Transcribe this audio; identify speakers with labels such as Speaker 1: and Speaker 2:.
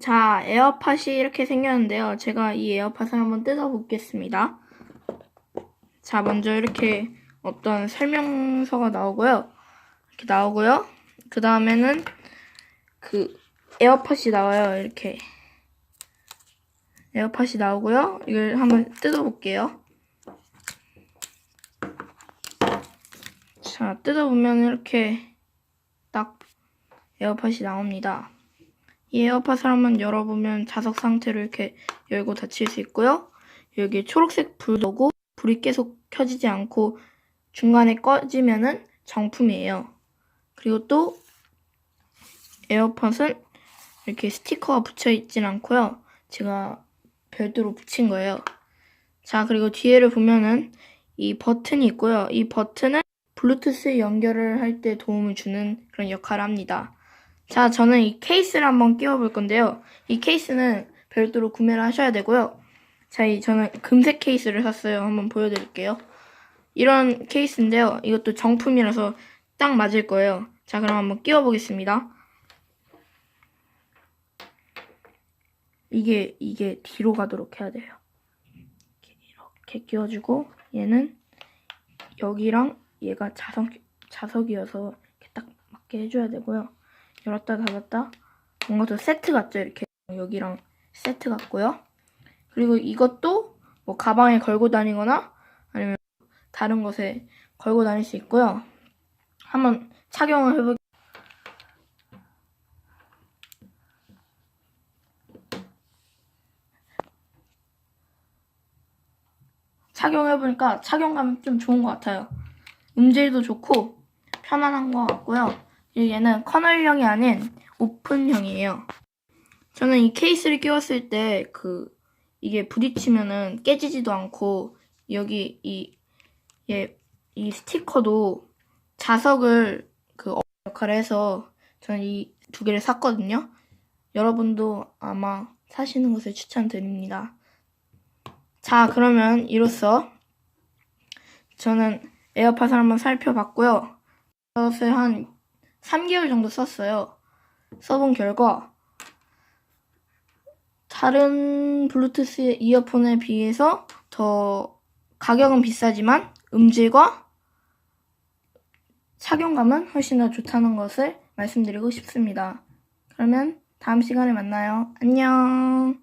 Speaker 1: 자, 에어팟이 이렇게 생겼는데요. 제가 이 에어팟을 한번 뜯어보겠습니다. 자, 먼저 이렇게 어떤 설명서가 나오고요. 이렇게 나오고요. 그 다음에는 그 에어팟이 나와요. 이렇게. 에어팟이 나오고요. 이걸 한번 뜯어볼게요. 자, 뜯어보면 이렇게 딱 에어팟이 나옵니다. 이 에어팟을 한번 열어보면 자석 상태로 이렇게 열고 닫힐 수 있고요. 여기 초록색 불 오고 불이 계속 켜지지 않고 중간에 꺼지면은 정품이에요. 그리고 또 에어팟은 이렇게 스티커가 붙여 있진 않고요. 제가 별도로 붙인 거예요. 자, 그리고 뒤에를 보면은 이 버튼이 있고요. 이 버튼은 블루투스 연결을 할 때 도움을 주는 그런 역할을 합니다. 자, 저는 이 케이스를 한번 끼워 볼 건데요. 이 케이스는 별도로 구매를 하셔야 되고요. 자, 이 저는 금색 케이스를 샀어요. 한번 보여드릴게요. 이런 케이스인데요. 이것도 정품이라서 딱 맞을 거예요. 자, 그럼 한번 끼워 보겠습니다. 이게, 이게 뒤로 가도록 해야 돼요. 이렇게, 이렇게 끼워주고, 얘는 여기랑 얘가 자석, 자석이어서 이렇게 딱 맞게 해줘야 되고요. 열었다 닫았다. 뭔가 더 세트 같죠? 이렇게. 여기랑 세트 같고요. 그리고 이것도 뭐 가방에 걸고 다니거나 아니면 다른 것에 걸고 다닐 수 있고요. 한번 착용을 해보 착용해보니까 착용감이 좀 좋은 것 같아요. 음질도 좋고 편안한 것 같고요. 얘는 커널형이 아닌 오픈형이에요. 저는 이 케이스를 끼웠을 때 그 이게 부딪히면은 깨지지도 않고 여기 이 얘, 이 스티커도 자석을 그 역할을 해서 저는 이 두 개를 샀거든요. 여러분도 아마 사시는 것을 추천드립니다. 자, 그러면 이로써 저는 에어팟을 한번 살펴봤고요. 이것을 한 3개월 정도 썼어요. 써본 결과 다른 블루투스 이어폰에 비해서 더 가격은 비싸지만 음질과 착용감은 훨씬 더 좋다는 것을 말씀드리고 싶습니다. 그러면 다음 시간에 만나요. 안녕.